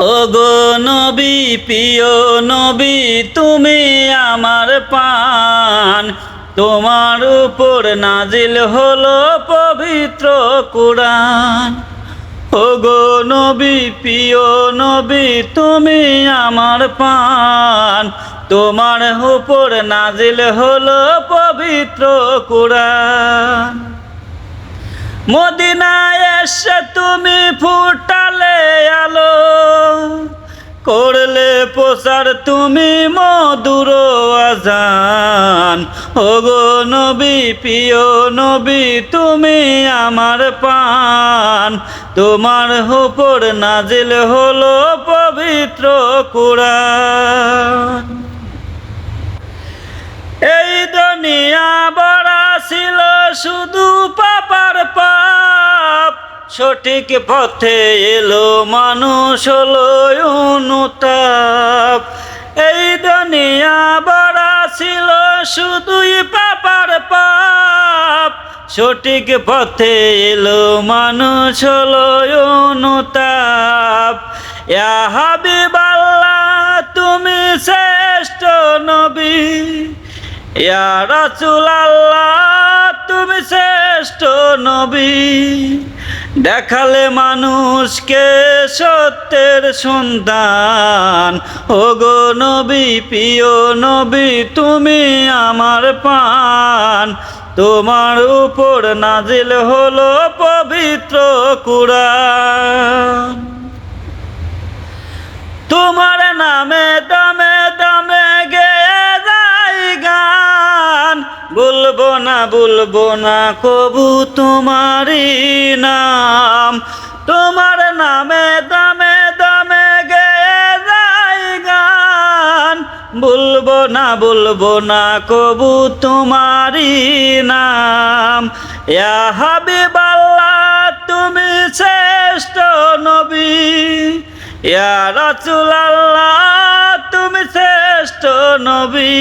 ও গো নবী, প্রিয় নবী, তুমি আমার পান। তোমার উপর নাজিল হলো পবিত্র কোরআন। ও গো নবী, প্রিয় নবী, তুমি আমার পান। তোমার উপর নাজিল হলো পবিত্র কোরআন। মদিনায় এসে তুমি প্রচার তুমি মধুর আজান। ও গো নবী, প্রিয় নবী, তুমি আমার পান। তোমার উপর নাজিল হলো পবিত্র কোরআন। এই দুনিয়া বড়া ছিল শুধু পাপার পাপ সঠিক পথে এলো মানুষ হলো অনুতাপ। এই দুনিয়া বড়া ছিল শুধুই পাপার পাপ। সঠিক পথে এলো মানুষ হলো অনুতাপ। হাবিবাল্লাহ, তুমি শ্রেষ্ঠ নবী। ইয়া রাসূলুল্লাহ, তুমি শ্রেষ্ঠ নবী। দেখালে মানুষকে সত্যের সন্তান ও গো নবী, প্রিয় নবী, তুমি আমার পান তোমার উপর নাজিল হলো পবিত্র কুরআন। তোমার নামে না বলব না, কবু তোমারই নাম। তোমার নামে দমে দমে গেয়ে যাই গান। বলব না বলব না, কবু তোমারই নাম। ইয়া হাবিবাল্লাহ, তুমি শ্রেষ্ঠ নবী। ইয়া রাসূলুল্লাহ, তুমি শ্রেষ্ঠ নবী।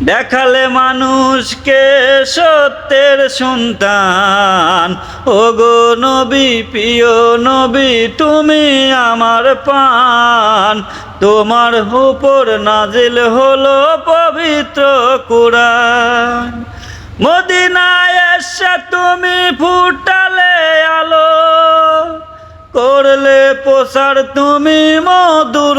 দেখালে মানুষকে সত্যের সন্তান। ও গো নবী, প্রিয় নবী, তুমি আমার পান তোমার উপর নাজিল হলো পবিত্র কোরআন। মদিনায় এসে তুমি ফুটালে আলো। করলে প্রসার তুমি মধুর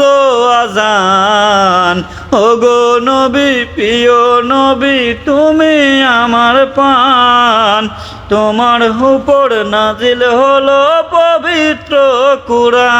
আজান। ওগো নবী প্রিয় নবী তুমি আমার পান। তোমার উপর নাজিল হলো পবিত্র কুরা